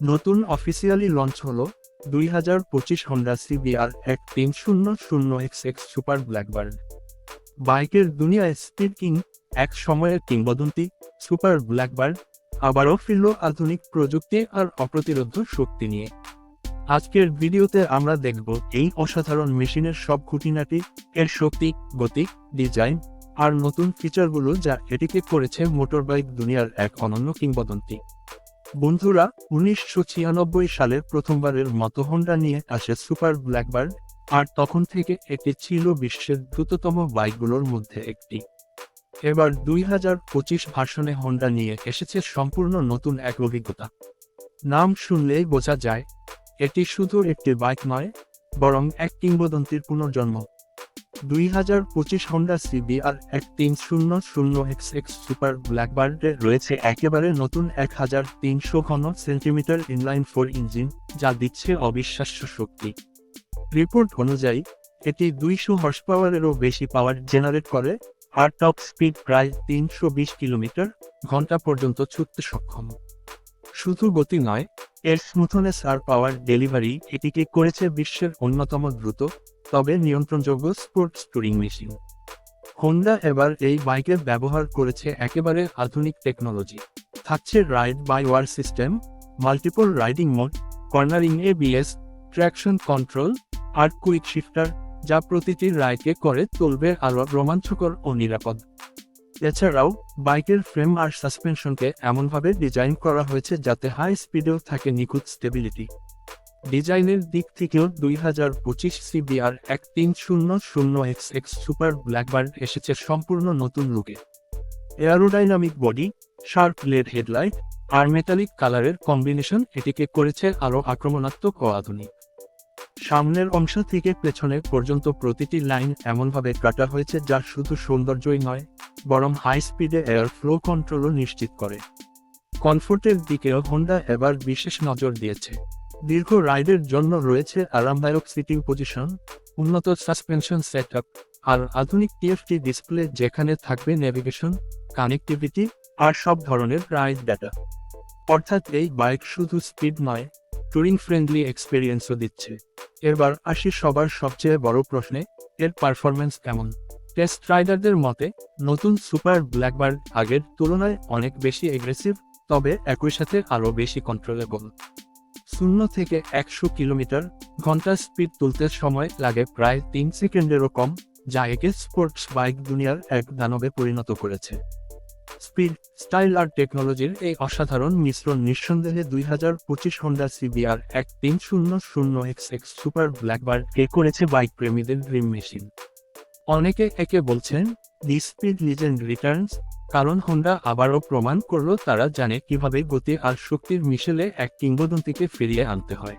নতুন officially launch হল দুই হাজার পঁচিশ হন্ডা সিবিআর এক তিন শূন্য শূন্য এক্স এক্স সুপার ব্ল্যাকবার্ড বাইকের দুনিয়ায় স্পিড কিং এক সময়ের কিংবদন্তি সুপার ব্ল্যাকবার্ড আবারও ফিরল আধুনিক প্রযুক্তি আর অপ্রতিরোধ শক্তি নিয়ে। আজকের ভিডিওতে আমরা দেখব এই অসাধারণ মেশিনের সব খুঁটিনাটি, এর শক্তি, গতি ডিজাইন আর নতুন ফিচারগুলো যা এটিকে করেছে মোটরবাইক দুনিয়ার এক অনন্য কিংবদন্তি। বন্ধুরা, উনিশশো ছিয়ানব্বই সালের প্রথমবারের মতো হোন্ডা নিয়ে আসে সুপার ব্ল্যাকবার্ড আর তখন থেকে এটি ছিল বিশ্বের দ্রুততম বাইকগুলোর মধ্যে একটি। এবার দুই হাজার পঁচিশ ভাষণে হোন্ডা নিয়ে এসেছে সম্পূর্ণ নতুন এক অভিজ্ঞতা। নাম শুনলেই বোঝা যায়, এটি শুধু একটি বাইক নয়, বরং এক কিংবদন্তির পুনর্জন্ম। দুই হাজার পঁচিশ হন্ডা সিবিআর এক তিন শূন্য শূন্য এক্স এক্স সুপার ব্ল্যাকবার্ডে রয়েছে একেবারে নতুন এক হাজার তিনশো ঘন সেন্টিমিটার ইনলাইন ফোর ইঞ্জিন যা দিচ্ছে অবিশ্বাস্য শক্তি। রিপোর্ট অনুযায়ী, এটি দুইশো হর্স পাওয়ারেরও বেশি পাওয়ার জেনারেট করে, আর টপ স্পিড প্রায় তিনশো বিশ কিলোমিটার ঘণ্টা পর্যন্ত ছুটতে সক্ষম। শুধু গতি নয়, এর স্মুথনেস আর পাওয়ার ডেলিভারি এটিকে করেছে বিশ্বের অন্যতম দ্রুত তবে নিয়ন্ত্রণযোগ্য স্পোর্টস টুরিং মেশিন হোন্ডা এবার এই বাইকের ব্যবহার করেছে একেবারে আধুনিক টেকনোলজি থাকছে ride by wire system multiple riding mode cornering A ABS traction control আর কুইক শিফটার যা প্রতিটি রাইডকে করে, তুলবে আরও রোমাঞ্চকর ও নিরাপদ। এছাড়াও, বাইকের ফ্রেম আর সাসপেনশনকে এমনভাবে ডিজাইন করা হয়েছে যাতে হাই স্পিডেও থাকে নিখুঁত স্টেবিলিটি ডিজাইনের দিক থেকেও দুই হাজার পঁচিশ সিবিআর এক তিন শূন্য শূন্য এক্স এক্স সুপার ব্ল্যাকবার্ড এসেছে সম্পূর্ণ নতুন লুকে। Aerodynamic body, sharp LED headlight আর মেটালিক কালারের কম্বিনেশন এটিকে করেছে আরও আক্রমণাত্মক ও আধুনিক। সামনের অংশ থেকে পেছনে পর্যন্ত প্রতিটি লাইন এমনভাবে কাটা হয়েছে যা শুধু সৌন্দর্যই নয়, বরং হাই স্পিডে এয়ার ফ্লো কন্ট্রোলও নিশ্চিত করে। কমফোর্টের দিকেও হোন্ডা এবার বিশেষ নজর দিয়েছে। দীর্ঘ রাইডের জন্য রয়েছে আরামদায়ক সিটিং পজিশন, উন্নত সাসপেনশন সেটআপ, আর আধুনিক টিএফটি ডিসপ্লে যেখানে থাকবে নেভিগেশন কানেক্টিভিটি আর সব ধরনের রাইড ডাটা অর্থাৎ এই বাইক শুধু স্পিড নয় টুরিং ফ্রেন্ডলি এক্সপিরিয়েন্সও দিচ্ছে। এবার আসি সবার সবচেয়ে বড় প্রশ্নে, এর পারফরমেন্স কেমন? টেস্ট রাইডারদের মতে, নতুন সুপার ব্ল্যাকবার্ড আগের তুলনায় অনেক বেশি এগ্রেসিভ তবে একই সাথে আরও বেশি কন্ট্রোলেবল শূন্য থেকে একশো কিলোমিটার ঘণ্টা স্পিড তুলতে সময় লাগে প্রায় তিন সেকেন্ডেরও কম, যা একে স্পোর্টস বাইক দুনিয়ার এক দানবে পরিণত করেছে। স্পিড স্টাইল আর টেকনোলজির এই অসাধারণ মিশ্রণ নিঃসন্দেহে দুই হাজার পঁচিশ হন্ডা সিবিআর এক তিন শূন্য শূন্য এক্স এক্স সুপার ব্ল্যাকবার্ড কে করেছে বাইক প্রেমীদের ড্রিম মেশিন অনেকে একে বলছেন স্পিড লিজেন্ড রিটার্নস কারণ হোন্ডা আবারও প্রমাণ করল তারা জানে কীভাবে গতি আর শক্তির মিশেলে এক কিংবদন্তিকে ফিরিয়ে আনতে হয়।